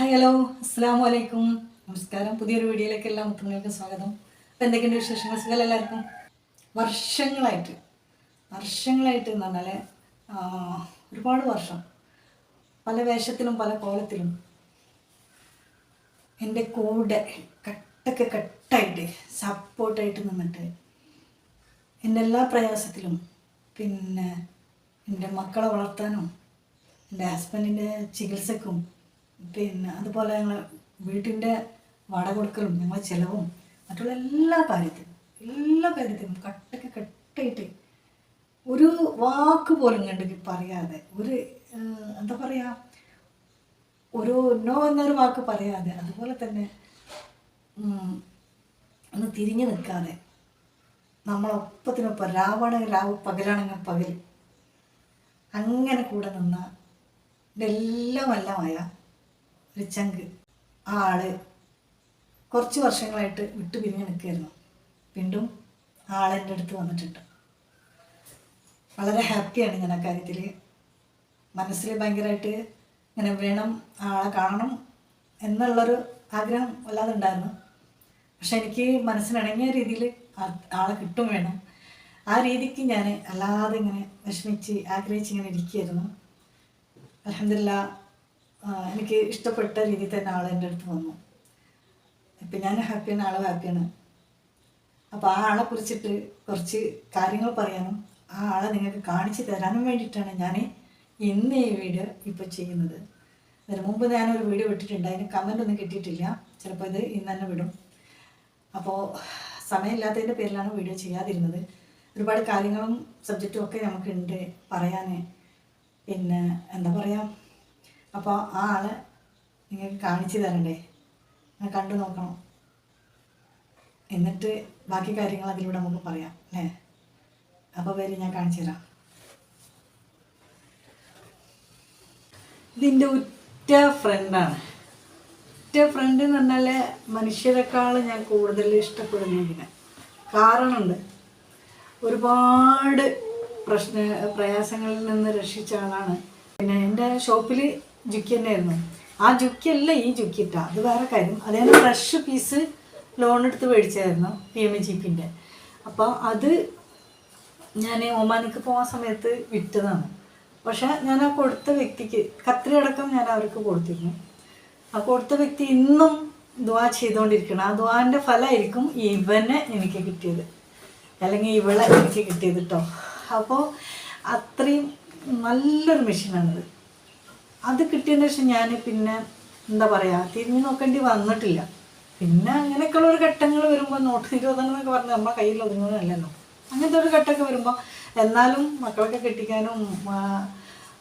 Hi hello അസ്സാം വലൈക്കും നമസ്കാരം പുതിയൊരു വീഡിയോയിലേക്ക് എല്ലാ മുത്തങ്ങൾക്കും സ്വാഗതം. അപ്പോൾ എന്തൊക്കെയുണ്ട് വിശേഷങ്ങൾ സുഖം എല്ലാവർക്കും? വർഷങ്ങളായിട്ട്. വർഷങ്ങളായിട്ട് എന്ന് പറഞ്ഞാൽ ഒരുപാട് വർഷം. പല വേഷത്തിലും പല കോലത്തിലും. എന്റെ കൂടെ കട്ടൊക്കെ കട്ടായിട്ട് സപ്പോർട്ടായിട്ട് നിന്നിട്ട് എന്റെ എല്ലാ പ്രയാസത്തിലും പിന്നെ എന്റെ മക്കളെ വളർത്താനും എന്റെ ഹസ്ബൻഡിന്റെ ചികിത്സക്കും പിന്നെ അതുപോലെ ഞങ്ങൾ വീട്ടിന്റെ വാടക കൊടുക്കലും ഞങ്ങളെ ചിലവും മറ്റുള്ള എല്ലാ കാര്യത്തിലും എല്ലാ കാര്യത്തിലും കട്ടക്ക് കെട്ടിയിട്ട് ഒരു വാക്ക് പോലും കണ്ടെങ്കിൽ പറയാതെ ഒരു എന്താ പറയുക ഒരു നോ എന്നൊരു വാക്ക് പറയാതെ അതുപോലെ തന്നെ ഒന്ന് തിരിഞ്ഞു നിൽക്കാതെ നമ്മളൊപ്പത്തിനൊപ്പം രാവാണെങ്കിൽ രാവ് പകലാണെങ്കിൽ പകൽ അങ്ങനെ കൂടെ നിന്ന എല്ലാം എല്ലാമായ ഒരു ചങ്ക് ആ ആൾ കുറച്ച് വർഷങ്ങളായിട്ട് വിട്ടു പിരിഞ്ഞ് നിൽക്കുകയായിരുന്നു. വീണ്ടും ആളെന്റെ അടുത്ത് വന്നിട്ടുണ്ട്. വളരെ ഹാപ്പിയാണ് ഞാൻ ആ കാര്യത്തിൽ മനസ്സിൽ ഭയങ്കരമായിട്ട് ഇങ്ങനെ വേണം ആളെ കാണണം എന്നുള്ളൊരു ആഗ്രഹം വല്ലാതെ ഉണ്ടായിരുന്നു. പക്ഷെ എനിക്ക് മനസ്സിനിണങ്ങിയ രീതിയിൽ ആളെ കിട്ടും വേണം. ആ രീതിക്ക് ഞാൻ അല്ലാതെ ഇങ്ങനെ വിഷമിച്ച് ആഗ്രഹിച്ച് ഇങ്ങനെ ഇരിക്കുകയായിരുന്നു. അലഹമില്ല എനിക്ക് ഇഷ്ടപ്പെട്ട രീതിയിൽ തന്നെ ആൾ എന്റെ അടുത്ത് വന്നു. ഇപ്പം ഞാൻ ഹാപ്പിയാണ് ആൾ ഹാപ്പിയാണ്. അപ്പോൾ ആ ആളെ കുറിച്ചിട്ട് കുറച്ച് കാര്യങ്ങൾ പറയാനും ആ ആളെ നിങ്ങൾക്ക് കാണിച്ചു തരാനും വേണ്ടിയിട്ടാണ് ഞാൻ ഇന്ന് ഈ വീഡിയോ ഇപ്പോൾ ചെയ്യുന്നത്. അതിന് മുമ്പ് ഞാനൊരു വീഡിയോ വിട്ടിട്ടുണ്ട് അതിന് കമന്റ് ഒന്നും കിട്ടിയിട്ടില്ല. ചിലപ്പോൾ ഇത് ഇന്ന് തന്നെ വിടും. അപ്പോൾ സമയമില്ലാത്തതിന്റെ പേരിലാണ് വീഡിയോ ചെയ്യാതിരുന്നത്. ഒരുപാട് കാര്യങ്ങളും സബ്ജക്റ്റും ഒക്കെ നമുക്കുണ്ട് പറയാൻ. പിന്നെ എന്താ പറയുക അപ്പോൾ ആ ആളെ നിങ്ങൾക്ക് കാണിച്ചു തരണ്ടേ? നിങ്ങൾ കണ്ടു നോക്കണം. എന്നിട്ട് ബാക്കി കാര്യങ്ങൾ അതിലൂടെ നമുക്ക് പറയാം അല്ലേ? അപ്പോൾ വരും ഞാൻ കാണിച്ചു തരാം. ഇതിന്റെ ഉറ്റ ഫ്രണ്ടാണ് ഉറ്റ ഫ്രണ്ട് എന്ന് പറഞ്ഞാൽ മനുഷ്യരെക്കാൾ ഞാൻ കൂടുതൽ ഇഷ്ടപ്പെടുന്ന ഇതിനെ കാരണമുണ്ട്. ഒരുപാട് പ്രശ്ന പ്രയാസങ്ങളിൽ നിന്ന് രക്ഷിച്ച ആളാണ്. പിന്നെ എന്റെ ഷോപ്പിൽ ജുക്കി തന്നെയായിരുന്നു. ആ ജുക്കി അല്ല ഈ ജുക്കിട്ട അത് വേറെ കാര്യം. അതായത് ഫ്രഷ് പീസ് ലോൺ എടുത്ത് മേടിച്ചായിരുന്നു പി എം ജി പിന്റെ അപ്പോൾ അത് ഞാൻ ഒമാനിക്ക് പോകാൻ സമയത്ത് വിറ്റതാണ്. പക്ഷേ ഞാൻ ആ കൊടുത്ത വ്യക്തിക്ക് കത്രി അടക്കം ഞാൻ അവർക്ക് കൊടുത്തിരുന്നു. ആ കൊടുത്ത വ്യക്തി ഇന്നും ദ്വാ ചെയ്തുകൊണ്ടിരിക്കണം ആ ദ്വാന്റെ ഫലമായിരിക്കും ഇവനെ എനിക്ക് കിട്ടിയത്. അല്ലെങ്കിൽ ഇവളെ എനിക്ക് കിട്ടിയത് കേട്ടോ അപ്പോൾ അത്രയും നല്ലൊരു മെഷീനാണിത് അത് കിട്ടിയതിന് ശേഷം ഞാൻ പിന്നെ എന്താ പറയുക തിരിഞ്ഞു നോക്കേണ്ടി വന്നിട്ടില്ല. പിന്നെ അങ്ങനെയൊക്കെയുള്ള ഒരു ഘട്ടങ്ങൾ വരുമ്പോൾ നോട്ട് നിരോധനം എന്നൊക്കെ പറഞ്ഞാൽ നമ്മുടെ കയ്യിൽ ഒതുങ്ങുന്നതല്ലല്ലോ. അങ്ങനത്തെ ഒരു ഘട്ടമൊക്കെ വരുമ്പോൾ എന്നാലും മക്കളൊക്കെ കെട്ടിക്കാനും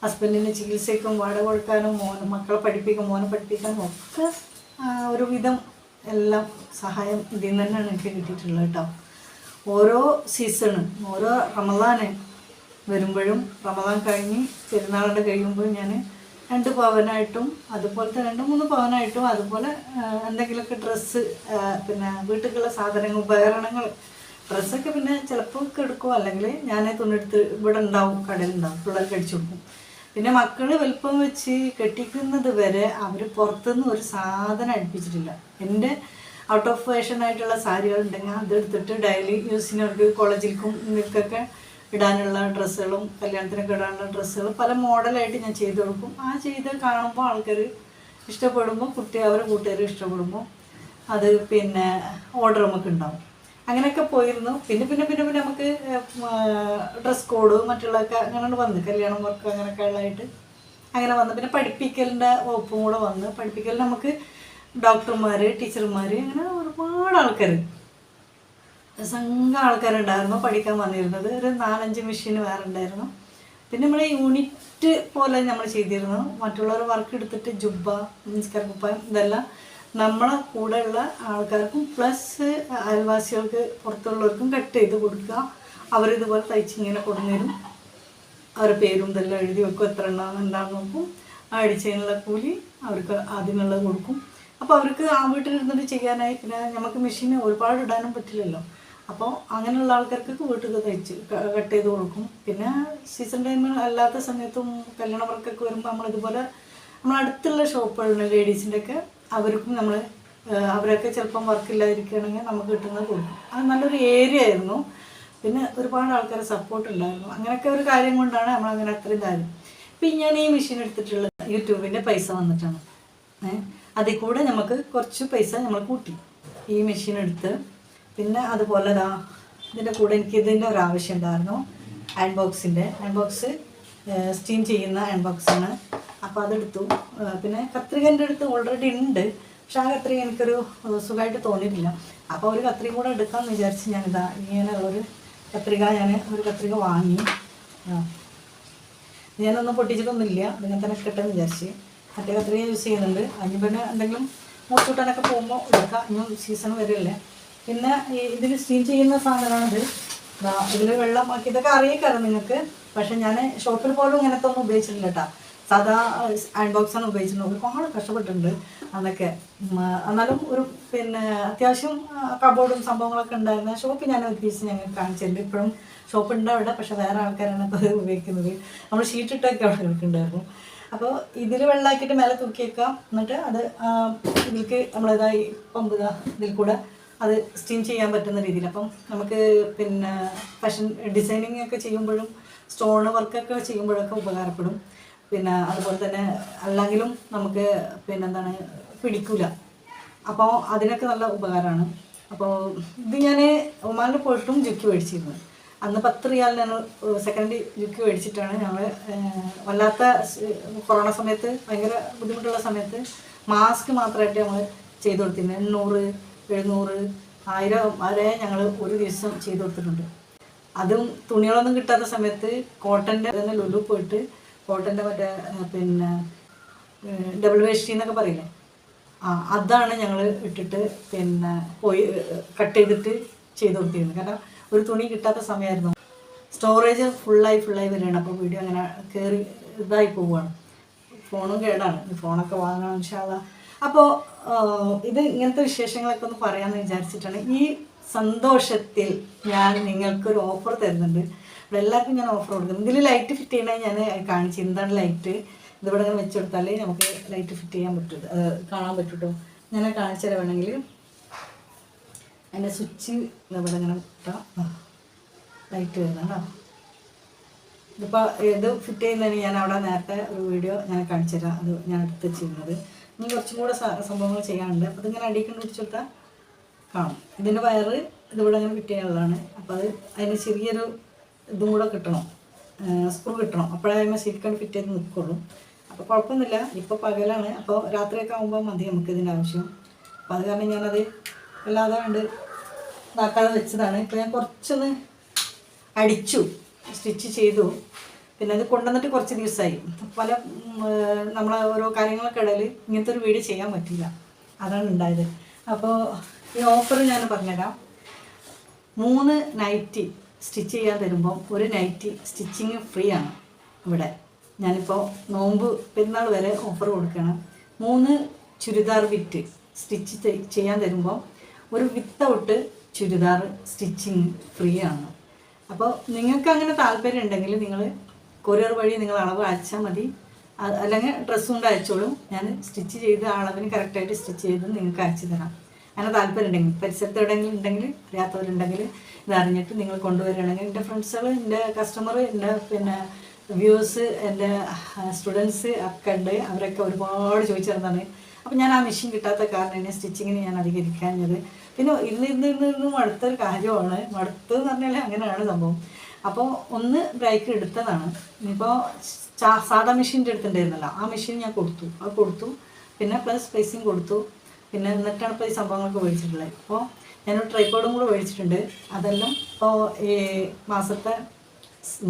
ഹസ്ബൻഡിന് ചികിത്സയ്ക്കും വാടക കൊടുക്കാനും മോനെ മക്കളെ പഠിപ്പിക്കും മോനെ പഠിപ്പിക്കാനും ഒക്കെ ഒരുവിധം എല്ലാം സഹായം ഇതിൽ തന്നെയാണ് എനിക്ക് കിട്ടിയിട്ടുള്ളത് കേട്ടോ. ഓരോ സീസണും ഓരോ റമദാന് വരുമ്പോഴും റമദാൻ കഴിഞ്ഞ് പെരുന്നാളുടെ കഴിയുമ്പോൾ ഞാൻ രണ്ട് പവനായിട്ടും അതുപോലത്തെ രണ്ട് മൂന്ന് പവനായിട്ടും അതുപോലെ എന്തെങ്കിലുമൊക്കെ ഡ്രസ്സ് പിന്നെ വീട്ടിലുള്ള സാധനങ്ങൾ ഉപകരണങ്ങൾ ഡ്രസ്സൊക്കെ പിന്നെ ചിലപ്പോൾ എടുക്കും അല്ലെങ്കിൽ ഞാൻ തുണിയെടുത്ത് ഇവിടെ ഉണ്ടാവും കടയിലുണ്ടാവും പിള്ളേർക്ക് അടിച്ചു കൊടുക്കും. പിന്നെ മക്കൾ വലുപ്പം വെച്ച് കെട്ടിക്കുന്നത് വരെ അവർ പുറത്തുനിന്ന് ഒരു സാധനം അടുപ്പിച്ചിട്ടില്ല. എന്റെ ഔട്ട് ഓഫ് ഫാഷൻ ആയിട്ടുള്ള സാരികൾ ഉണ്ടെങ്കിൽ അതെടുത്തിട്ട് ഡെയിലി യൂസിനവർക്ക് കോളേജിലേക്കും ഇവർക്കൊക്കെ ഇടാനുള്ള ഡ്രസ്സുകളും കല്യാണത്തിനൊക്കെ ഇടാനുള്ള ഡ്രസ്സുകൾ പല മോഡലായിട്ട് ഞാൻ ചെയ്ത് കൊടുക്കും. ആ ചെയ്ത് കാണുമ്പോൾ ആൾക്കാർ ഇഷ്ടപ്പെടുമ്പോൾ കുട്ടി അവരെ കൂട്ടുകാർ ഇഷ്ടപ്പെടുമ്പോൾ അത് പിന്നെ ഓർഡർ നമുക്ക് ഉണ്ടാവും. അങ്ങനെയൊക്കെ പോയിരുന്നു. പിന്നെ പിന്നെ പിന്നെ പിന്നെ നമുക്ക് ഡ്രസ് കോഡ് മറ്റുള്ളതൊക്കെ അങ്ങനെ വന്ന് കല്യാണം വർക്ക് അങ്ങനെയൊക്കെ ഉള്ളതായിട്ട് അങ്ങനെ വന്ന്. പിന്നെ പഠിപ്പിക്കലിന്റെ വകുപ്പും കൂടെ വന്ന് പഠിപ്പിക്കൽ നമുക്ക് ഡോക്ടർമാർ ടീച്ചർമാർ അങ്ങനെ ഒരുപാട് ആൾക്കാർ സംഘ ആൾക്കാരുണ്ടായിരുന്നു പഠിക്കാൻ വന്നിരുന്നത്. ഒരു നാലഞ്ച് മെഷീൻ വേറെ ഉണ്ടായിരുന്നു. പിന്നെ നമ്മൾ യൂണിറ്റ് പോലെ നമ്മൾ ചെയ്തിരുന്നു. മറ്റുള്ളവർ വർക്ക് എടുത്തിട്ട് ജുബ്ബ മീൻസ് കുപ്പായം ഇതെല്ലാം നമ്മളെ കൂടെയുള്ള ആൾക്കാർക്കും പ്ലസ് അയൽവാസികൾക്ക് പുറത്തുള്ളവർക്കും കട്ട് ചെയ്ത് കൊടുക്കുക. അവരിതുപോലെ തയ്ച്ച് ഇങ്ങനെ കൊണ്ടുവരും അവരുടെ പേരും ഇതെല്ലാം എഴുതി വെക്കും. എത്ര എണ്ണം എന്താണെന്ന് നോക്കും. അടിച്ചതിനുള്ള കൂലി അവർക്ക് അതിനുള്ളത് കൊടുക്കും. അപ്പോൾ അവർക്ക് ആ വീട്ടിലിരുന്നിട്ട് ചെയ്യാനായി. പിന്നെ നമുക്ക് മെഷീൻ ഒരുപാട് ഇടാനും പറ്റില്ലല്ലോ. അപ്പോൾ അങ്ങനെയുള്ള ആൾക്കാർക്കൊക്കെ വീട്ടിൽ തയ്ച്ച് കട്ട് ചെയ്ത് കൊടുക്കും. പിന്നെ സീസൺ ടൈം അല്ലാത്ത സമയത്തും കല്യാണ വർക്കൊക്കെ വരുമ്പോൾ നമ്മളിതുപോലെ നമ്മൾ അടുത്തുള്ള ഷോപ്പുകളുണ്ട് ലേഡീസിന്റെ ഒക്കെ അവർക്കും നമ്മൾ അവരൊക്കെ ചിലപ്പം വർക്കില്ലാതിരിക്കുകയാണെങ്കിൽ നമുക്ക് കിട്ടുന്നത് കൊടുക്കും. അത് നല്ലൊരു ഏരിയ ആയിരുന്നു. പിന്നെ ഒരുപാട് ആൾക്കാരെ സപ്പോർട്ട് ഉണ്ടായിരുന്നു. അങ്ങനെയൊക്കെ ഒരു കാര്യം കൊണ്ടാണ് നമ്മൾ അങ്ങനെ അത്രയും കാര്യം. ഇപ്പം ഞാൻ ഈ മെഷീൻ എടുത്തിട്ടുള്ളത് യൂട്യൂബിന്റെ പൈസ വന്നിട്ടാണ്. അതിൽ കൂടെ നമുക്ക് കുറച്ച് പൈസ നമ്മൾ കൂട്ടി. ഈ മെഷീൻ എടുത്ത് പിന്നെ അതുപോലെ ദാ ഇതിന്റെ കൂടെ എനിക്ക് ഇതിന്റെ ഒരു ആവശ്യം ഉണ്ടായിരുന്നു. അയൺബോക്സിന്റെ അയൺബോക്സ് സ്റ്റീം ചെയ്യുന്ന ആണ്. അപ്പോൾ അതെടുത്തു. പിന്നെ കത്രികന്റെ അടുത്ത് ഓൾറെഡി ഉണ്ട്. പക്ഷേ ആ കത്രിക എനിക്കൊരു സുഖമായിട്ട് തോന്നിയിട്ടില്ല. അപ്പോൾ ഒരു കത്രിക കൂടെ എടുക്കാമെന്ന് വിചാരിച്ച് ഞാനിതാ ഒരു കത്രിക ഞാൻ ഒരു കത്രിക വാങ്ങി. ഞാനൊന്നും പൊട്ടിച്ചിട്ടൊന്നുമില്ല. അതിനെ തന്നെ കിട്ടുമെന്ന് വിചാരിച്ച്. മറ്റേ കത്രിക യൂസ് ചെയ്യുന്നുണ്ട്. അതിന് പിന്നെ എന്തെങ്കിലും മൂച്ചൂട്ടാനൊക്കെ പോകുമ്പോൾ എടുക്കാം. ഇനിയും സീസൺ വരില്ലേ. പിന്നെ ഇതിൽ സ്റ്റീം ചെയ്യുന്ന സാധനമാണിത്. ഇതിൽ വെള്ളം ഇതൊക്കെ അറിയിക്കാറ് നിങ്ങൾക്ക് പക്ഷെ ഞാൻ ഷോപ്പിൽ പോലും ഇങ്ങനത്തെ ഒന്നും ഉപയോഗിച്ചിട്ടില്ല സാധാ ആണ് ഉപയോഗിച്ചിട്ടുണ്ട് ഒരുപാട് കഷ്ടപ്പെട്ടിട്ടുണ്ട് അന്നൊക്കെ. എന്നാലും ഒരു പിന്നെ അത്യാവശ്യം കബോർഡും സംഭവങ്ങളൊക്കെ ഉണ്ടായിരുന്ന ഷോപ്പ് ഞാൻ ഒരു ഞങ്ങൾ കാണിച്ചിട്ടുണ്ട് ഇപ്പോഴും ഷോപ്പ് ഉണ്ട് അവിടെ പക്ഷെ വേറെ ആൾക്കാരാണ് ഇപ്പോൾ അത് ഉപയോഗിക്കുന്നത്. നമ്മൾ ഷീറ്റ് ഇട്ടൊക്കെ അവിടെ നിൽക്കുന്നുണ്ടായിരുന്നു അപ്പോൾ ഇതിൽ വെള്ളമാക്കിയിട്ട് മേലെ തൂക്കി വെക്കാം എന്നിട്ട് അത് ഇതിലേക്ക് നമ്മളിതായി പമ്പുക ഇതാ ഇതിൽ കൂടെ അത് സ്റ്റീം ചെയ്യാൻ പറ്റുന്ന രീതിയിൽ. അപ്പം നമുക്ക് പിന്നെ ഫാഷൻ ഡിസൈനിങ് ഒക്കെ ചെയ്യുമ്പോഴും സ്റ്റോൺ വർക്കൊക്കെ ചെയ്യുമ്പോഴൊക്കെ ഉപകാരപ്പെടും. പിന്നെ അതുപോലെ തന്നെ അല്ലെങ്കിലും നമുക്ക് പിന്നെന്താണ് പിടിക്കൂല. അപ്പോൾ അതിനൊക്കെ നല്ല ഉപകാരമാണ്. അപ്പോൾ ഇത് ഞാൻ ഒമാനിൽ പോയിട്ടും ജുക്കി മേടിച്ചിരുന്നു. അന്ന് പത്ത് റിയാലിനാണ് സെക്കൻഡ് ജുക്കി മേടിച്ചിട്ടാണ് ഞങ്ങൾ വല്ലാത്ത കൊറോണ സമയത്ത് ഭയങ്കര ബുദ്ധിമുട്ടുള്ള സമയത്ത് മാസ്ക് മാത്രമായിട്ട് നമ്മൾ ചെയ്തു കൊടുത്തിരുന്നത് എണ്ണൂറ് എഴുന്നൂറ് ആയിരം വരെ ഞങ്ങൾ ഒരു ദിവസം ചെയ്തു കൊടുത്തിട്ടുണ്ട്. അതും തുണികളൊന്നും കിട്ടാത്ത സമയത്ത് കോട്ടന്റെ തന്നെ ലുലു പോയിട്ട് കോട്ടന്റെ മറ്റേ പിന്നെ ഡബിൾ വേസ്റ്റി എന്നൊക്കെ പറയില്ലേ? ആ അതാണ് ഞങ്ങൾ ഇട്ടിട്ട് പിന്നെ പോയി കട്ട് ചെയ്തിട്ട് ചെയ്ത് കൊടുത്തിരുന്നത്. കാരണം ഒരു തുണി കിട്ടാത്ത സമയമായിരുന്നു സ്റ്റോറേജ് ഫുള്ളായി ഫുള്ളായി വരികയാണ്. അപ്പോൾ വീഡിയോ അങ്ങനെ കയറി ഇതായി പോവുകയാണ്. ഫോണും കേടാണ്. ഫോണൊക്കെ വാങ്ങണം ഇൻഷാല്ല അപ്പോൾ ഇത് ഇങ്ങനത്തെ വിശേഷങ്ങളൊക്കെ ഒന്ന് പറയാമെന്ന് വിചാരിച്ചിട്ടാണ് ഈ സന്തോഷത്തിൽ ഞാൻ നിങ്ങൾക്കൊരു ഓഫർ തരുന്നുണ്ട്. ഇവിടെ എല്ലാവർക്കും ഞാൻ ഓഫർ കൊടുക്കുന്നു ഇതിൽ ലൈറ്റ് ഫിറ്റ് ചെയ്യണമെങ്കിൽ ഞാൻ കാണിച്ചു എന്താണ് ലൈറ്റ് ഇതിവിടെ ഇങ്ങനെ വെച്ച് കൊടുത്താലേ നമുക്ക് ലൈറ്റ് ഫിറ്റ് ചെയ്യാൻ പറ്റും കാണാൻ പറ്റൂട്ടോ. ഞാൻ കാണിച്ചു തരാം വേണമെങ്കിൽ. അതിന്റെ സ്വിച്ച് ഇവിടെ ഇങ്ങനെ ലൈറ്റ് വരുന്നുണ്ടോ ഇതിപ്പോൾ ഇത് ഫിറ്റ് ചെയ്യുന്നതിന് ഞാൻ അവിടെ നേരത്തെ ഒരു വീഡിയോ ഞാൻ കാണിച്ചു തരാം. അത് ഞാൻ എടുത്ത് ചെയ്യുന്നത് ഇനി കുറച്ചും കൂടെ സംഭവങ്ങൾ ചെയ്യാനുണ്ട്. അപ്പോൾ ഇതിങ്ങനെ അടിക്കൊണ്ട് പിടിച്ചെടുത്താൽ കാണും. ഇതിന്റെ വയറ് ഇതിവിടെ അങ്ങനെ ഫിറ്റ് ചെയ്യാനുള്ളതാണ് അപ്പോൾ അത് അതിന് ചെറിയൊരു ഇതും കൂടെ കിട്ടണം. സ്ക്രൂ കിട്ടണം. അപ്പോഴേ അതിന് ശരിക്കും ഫിറ്റ് ചെയ്ത് നിൽക്കുള്ളൂ അപ്പോൾ കുഴപ്പമൊന്നുമില്ല. ഇപ്പോൾ പകലാണ്. അപ്പോൾ രാത്രിയൊക്കെ ആകുമ്പോൾ മതി നമുക്ക് ഇതിന്റെ ആവശ്യം. അപ്പോൾ അത് കാരണം ഞാനത് അല്ലാതെ കണ്ട് ഇതാക്കാതെ വെച്ചതാണ്. ഇപ്പോൾ ഞാൻ കുറച്ചൊന്ന് അടിച്ചു സ്റ്റിച്ച് ചെയ്തു. പിന്നെ അത് കൊണ്ടുവന്നിട്ട് കുറച്ച് ദിവസമായി. പല നമ്മളെ ഓരോ കാര്യങ്ങളൊക്കെ ഇടയിൽ ഇങ്ങനത്തെ ഒരു വീഡിയോ ചെയ്യാൻ പറ്റില്ല അതാണ് ഉണ്ടായത്. അപ്പോൾ ഈ ഓഫർ ഞാൻ പറഞ്ഞുതരാം. മൂന്ന് നൈറ്റി സ്റ്റിച്ച് ചെയ്യാൻ തരുമ്പം ഒരു നൈറ്റി സ്റ്റിച്ചിങ് ഫ്രീ ആണ് ഇവിടെ. ഞാനിപ്പോൾ നോമ്പ് പെരുന്നാൾ വരെ ഓഫർ കൊടുക്കണം മൂന്ന് ചുരിദാർ വിറ്റ് സ്റ്റിച്ച് ചെയ്യാൻ തരുമ്പോൾ ഒരു വിത്തൗട്ട് ചുരിദാർ സ്റ്റിച്ചിങ് ഫ്രീ ആണ്. അപ്പോൾ നിങ്ങൾക്ക് അങ്ങനെ താല്പര്യം ഉണ്ടെങ്കിൽ നിങ്ങൾ കൊറിയർ വഴി നിങ്ങൾ അളവ് അയച്ചാൽ മതി. അല്ലെങ്കിൽ ഡ്രസ്സ് കൊണ്ട് അയച്ചോളും. ഞാൻ സ്റ്റിച്ച് ചെയ്ത് അളവിന് കറക്റ്റായിട്ട് സ്റ്റിച്ച് ചെയ്ത് നിങ്ങൾക്ക് അയച്ചു തരാം. അങ്ങനെ താല്പര്യം ഉണ്ടെങ്കിൽ പരിസരത്ത് എവിടെയെങ്കിലും ഉണ്ടെങ്കിൽ അറിയാത്തവരുണ്ടെങ്കിൽ ഇത് അറിഞ്ഞിട്ട് നിങ്ങൾ കൊണ്ടുവരികയാണെങ്കിൽ എന്റെ ഫ്രണ്ട്സുകൾ എന്റെ കസ്റ്റമർ എന്റെ പിന്നെ വ്യൂസ് എന്റെ സ്റ്റുഡൻസ് ഒക്കെ ഉണ്ട്. അവരൊക്കെ ഒരുപാട് ചോദിച്ചിരുന്നതാണ്. അപ്പം ഞാൻ ആ മെഷീൻ കിട്ടാത്ത കാരണം തന്നെ സ്റ്റിച്ചിങ്ങിന് ഞാൻ അധികരിക്കാഞ്ഞത്. പിന്നെ ഇന്ന് ഇന്ന് ഇന്ന് ഇന്ന് മടുത്തൊരു കാര്യമാണ്. മടുത്തെന്ന് പറഞ്ഞാൽ അങ്ങനെയാണ് സംഭവം. അപ്പോൾ ഒന്ന് ബ്രേക്ക് എടുത്തതാണ്. ഇനിയിപ്പോൾ സാധാ മെഷീന്റെ അടുത്തുണ്ടായിരുന്നല്ലോ. ആ മെഷീൻ ഞാൻ കൊടുത്തു. അത് കൊടുത്തു. പിന്നെ പ്ലസ് പൈസയും കൊടുത്തു. പിന്നെ എന്നിട്ടാണ് ഇപ്പോൾ ഈ സംഭവങ്ങളൊക്കെ മേടിച്ചിട്ടുള്ളത്. അപ്പോൾ ഞാനൊരു ട്രൈപ്പോഡും കൂടെ മേടിച്ചിട്ടുണ്ട്. അതെല്ലാം ഇപ്പോൾ ഈ മാസത്തെ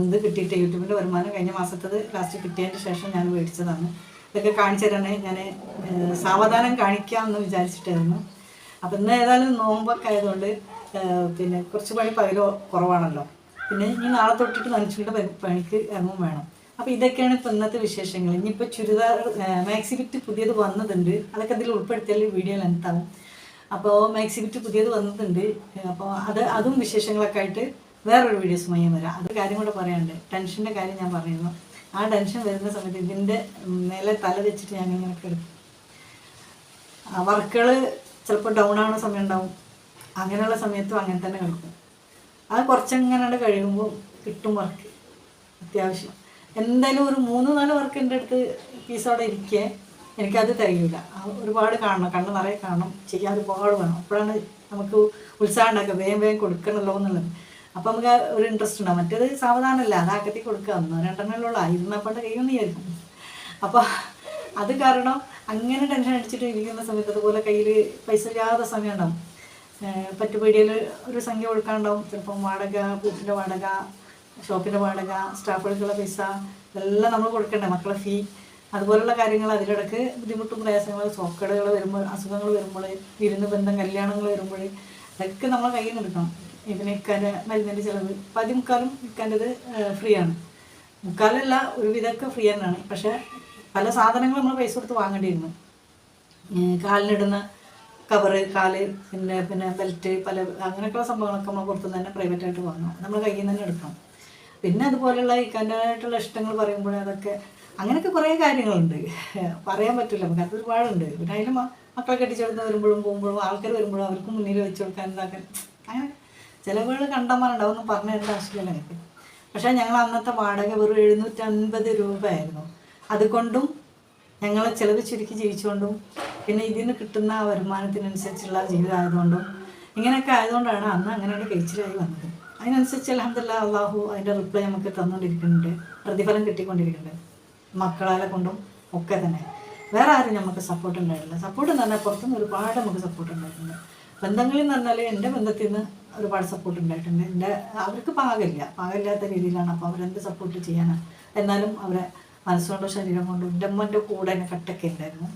ഇത് കിട്ടിയിട്ട് യൂട്യൂബിന്റെ വരുമാനം കഴിഞ്ഞ മാസത്തത് ലാസ്റ്റ് കിട്ടിയതിന് ശേഷം ഞാൻ മേടിച്ചതാണ്. ഇതൊക്കെ കാണിച്ചു തരണേ ഞാൻ സാവധാനം കാണിക്കാമെന്ന് വിചാരിച്ചിട്ടായിരുന്നു. അപ്പം ഇന്ന് ഏതായാലും നോമ്പൊക്കെ ആയതുകൊണ്ട് പിന്നെ കുറച്ച് പണി പകരം കുറവാണല്ലോ. പിന്നെ ഇനി നാളെ തൊട്ടിട്ട് മനുഷ്യരുടെ പണിക്ക് ഇറങ്ങും വേണം. അപ്പോൾ ഇതൊക്കെയാണ് ഇപ്പോൾ ഇന്നത്തെ വിശേഷങ്ങൾ. ഇനിയിപ്പോൾ ചുരിദാർ മാക്സി ബിറ്റ് പുതിയത് വന്നതുണ്ട്. അതൊക്കെ അതിൽ ഉൾപ്പെടുത്തിയാൽ വീഡിയോ ലെങ്താവും അപ്പോൾ മാക്സി ബിറ്റ് പുതിയത് വന്നതുണ്ട്. അപ്പോൾ അത് അതും വിശേഷങ്ങളൊക്കെ ആയിട്ട് വേറൊരു വീഡിയോസുമായി ഞാൻ വരാം. അത് കാര്യം കൂടെ പറയാനുണ്ട്. ടെൻഷന്റെ കാര്യം ഞാൻ പറയുന്നു. ആ ടെൻഷൻ വരുന്ന സമയത്ത് ഇതിന്റെ മേലെ തല വെച്ചിട്ട് ഞാൻ ഇങ്ങനെ കിടക്കും. വർക്കുകൾ ചിലപ്പോൾ ഡൗൺ ആവുന്ന സമയം ഉണ്ടാവും. അങ്ങനെയുള്ള സമയത്തും അങ്ങനെ തന്നെ കിടക്കും. അത് കുറച്ചങ്ങനെ കഴിയുമ്പോൾ കിട്ടും വർക്ക് അത്യാവശ്യം. എന്തായാലും ഒരു മൂന്ന് നാല് വർക്ക് എന്റെ അടുത്ത് പീസോടെ ഇരിക്കേ എനിക്കത് തികയില്ല ഒരുപാട് കാണണം കണ്ണ് നിറയെ കാണണം. ചെയ്യാൻ ഒരുപാട് വേണം. അപ്പോഴാണ് നമുക്ക് ഉത്സാഹം ഉണ്ടാക്കുക. വേഗം വേഗം കൊടുക്കണമല്ലോ എന്നുള്ളത്. അപ്പം നമുക്ക് ഒരു ഇൻട്രസ്റ്റ് ഉണ്ടാവും. മറ്റേത് സാവധാനമല്ല. അതാക്കത്തി കൊടുക്കുക. ഒന്ന് രണ്ടെണ്ണമുള്ള ഇരുന്നപ്പോണ്ട് കയ്യൊന്നും അപ്പോൾ അത് കാരണം അങ്ങനെ ടെൻഷൻ അടിച്ചിട്ട് ഇരിക്കുന്ന സമയത്ത് അതുപോലെ കയ്യിൽ പൈസ ഇല്ലാത്ത സമയം ഉണ്ടാവും. പറ്റുപീടിയിൽ ഒരു സംഖ്യ കൊടുക്കാനുണ്ടാവും ചിലപ്പം വാടക ബൂത്തിന്റെ വാടക ഷോപ്പിന്റെ വാടക സ്റ്റാഫുകൾക്കുള്ള പൈസ ഇതെല്ലാം നമ്മൾ കൊടുക്കണ്ടേ? മക്കളെ ഫീ അതുപോലുള്ള കാര്യങ്ങൾ അതിലിടക്ക് ബുദ്ധിമുട്ടും പ്രയാസങ്ങൾ സോക്കേടുകൾ വരുമ്പോൾ അസുഖങ്ങൾ വരുമ്പോൾ വിരുന്ന് ബന്ധം കല്യാണങ്ങൾ വരുമ്പോൾ അതൊക്കെ നമ്മൾ കയ്യിൽ നിന്ന് ഇതിന് ഇക്കാന്റെ മരുന്നിന്റെ ചിലവ്. പതി മുക്കാലും ഇക്കാന്റെത് ഫ്രീ ആണ്. മുക്കാലല്ല ഒരുവിധമൊക്കെ ഫ്രീ തന്നെയാണ്. പക്ഷേ പല സാധനങ്ങളും നമ്മൾ പൈസ കൊടുത്ത് വാങ്ങേണ്ടിയിരുന്നു. കാലിനിടുന്ന കവറ് കാൽ പിന്നെ പിന്നെ ബെൽറ്റ് പല അങ്ങനെയൊക്കെയുള്ള സംഭവങ്ങളൊക്കെ നമ്മൾ പുറത്തുനിന്ന് തന്നെ പ്രൈവറ്റായിട്ട് വാങ്ങണം നമ്മൾ കയ്യിൽ നിന്ന് തന്നെ എടുക്കണം പിന്നെ അതുപോലെയുള്ള ഇക്കാന്റെതായിട്ടുള്ള ഇഷ്ടങ്ങൾ പറയുമ്പോൾ അതൊക്കെ അങ്ങനെയൊക്കെ കുറേ കാര്യങ്ങളുണ്ട്. പറയാൻ പറ്റില്ല. നമുക്ക് അത് ഒരുപാടുണ്ട്. പിന്നെ അതിന് മക്കളെ കെട്ടിച്ചെടുത്ത് വരുമ്പോഴും പോകുമ്പോഴും ആൾക്കാർ വരുമ്പോഴും അവർക്ക് മുന്നിൽ വെച്ച് കൊടുക്കാൻ ഉണ്ടാക്കാൻ അങ്ങനെ ചിലവുകൾ കണ്ടമാനുണ്ടാവും ഒന്നും പറഞ്ഞു തരേണ്ട ആവശ്യമില്ല എനിക്ക് പക്ഷേ ഞങ്ങൾ അന്നത്തെ വാടക വെറും എഴുന്നൂറ്റൻപത് രൂപയായിരുന്നു. അതുകൊണ്ടും ഞങ്ങളെ ചിലവ് ചുരുക്കി ജീവിച്ചുകൊണ്ടും പിന്നെ ഇതിൽ നിന്ന് കിട്ടുന്ന വരുമാനത്തിനനുസരിച്ചുള്ള ജീവിതം ആയതുകൊണ്ടും ഇങ്ങനെയൊക്കെ ആയതുകൊണ്ടാണ് അന്ന് അങ്ങനെ ഒരു കഴിച്ചിലായി വന്നത്. അതിനനുസരിച്ച് അലഹമില്ല അള്ളാഹു അതിന്റെ റിപ്ലൈ നമുക്ക് തന്നുകൊണ്ടിരിക്കുന്നുണ്ട്. പ്രതിഫലം കിട്ടിക്കൊണ്ടിരിക്കുന്നുണ്ട്. മക്കളെ കൊണ്ടും ഒക്കെ തന്നെ. വേറെ ആരും നമുക്ക് സപ്പോർട്ട് ഉണ്ടായിട്ടില്ല. സപ്പോർട്ട് എന്ന് പറഞ്ഞാൽ പുറത്തുനിന്ന് ഒരുപാട് നമുക്ക് സപ്പോർട്ട് ഉണ്ടായിട്ടുണ്ട്. ബന്ധങ്ങളിൽ എന്ന് പറഞ്ഞാൽ എന്റെ ബന്ധത്തിൽ നിന്ന് ഒരുപാട് സപ്പോർട്ട് ഉണ്ടായിട്ടുണ്ട്. എന്റെ അവർക്ക് പാകമില്ല. പാകമില്ലാത്ത രീതിയിലാണ് അപ്പോൾ അവരെന്ത് സപ്പോർട്ട് ചെയ്യാനാണ്. എന്നാലും അവരെ മനസ്സുകൊണ്ടോ ശരീരം കൊണ്ടോ എന്റെ കൂടെ എന്നെ കട്ടൊക്കെ ഉണ്ടായിരുന്നു.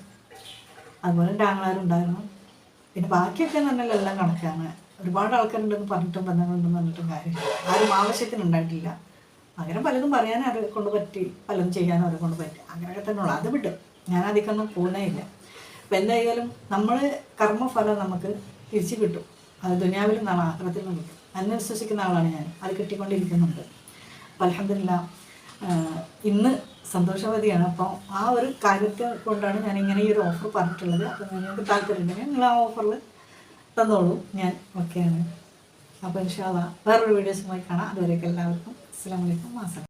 അതുപോലെ എന്റെ ആങ്ങളാരുണ്ടായിരുന്നു. പിന്നെ ബാക്കിയൊക്കെ തന്നെ എല്ലാം കണക്കാണ്. ഒരുപാട് ആൾക്കാരുണ്ടെന്ന് പറഞ്ഞിട്ടും ബന്ധങ്ങളുണ്ടെന്ന് പറഞ്ഞിട്ടും കാര്യമില്ല. ആരും ആവശ്യത്തിനുണ്ടായിട്ടില്ല. അങ്ങനെ പലതും പറയാനും അവരെ കൊണ്ട് പറ്റി പലതും ചെയ്യാനും അവരെ കൊണ്ട് പറ്റി. അങ്ങനെയൊക്കെ തന്നെ ഉള്ളു. അത് വിട്ടു ഞാൻ അതിക്കൊന്നും പോകുന്നേ ഇല്ല. അപ്പം എന്തായാലും നമ്മൾ കർമ്മഫലം നമുക്ക് തിരിച്ചു കിട്ടും. അത് ദുനിയാവിലും നാളെ ആഗ്രഹത്തിലും കിട്ടും എന്നെ വിശ്വസിക്കുന്ന ആളാണ് ഞാൻ. അത് കിട്ടിക്കൊണ്ടിരിക്കുന്നുണ്ട്. അപ്പം അലഹമില്ല ഇന്ന് സന്തോഷവതിയാണ്. അപ്പോൾ ആ ഒരു കാര്യത്തെ കൊണ്ടാണ് ഞാൻ ഇങ്ങനെ ഈ ഒരു ഓഫർ പറഞ്ഞിട്ടുള്ളത്. അപ്പോൾ നിങ്ങൾക്ക് താല്പര്യമുണ്ടെങ്കിൽ നിങ്ങൾ ആ ഓഫറിൽ തന്നോളൂ. ഞാൻ ഓക്കെയാണ് അപ്പോൾ ഇൻഷാല്ല വേറൊരു വീഡിയോസുമായി കാണാം. അതുവരേക്കും എല്ലാവർക്കും. അസ്സാം വലൈക്കും മാസം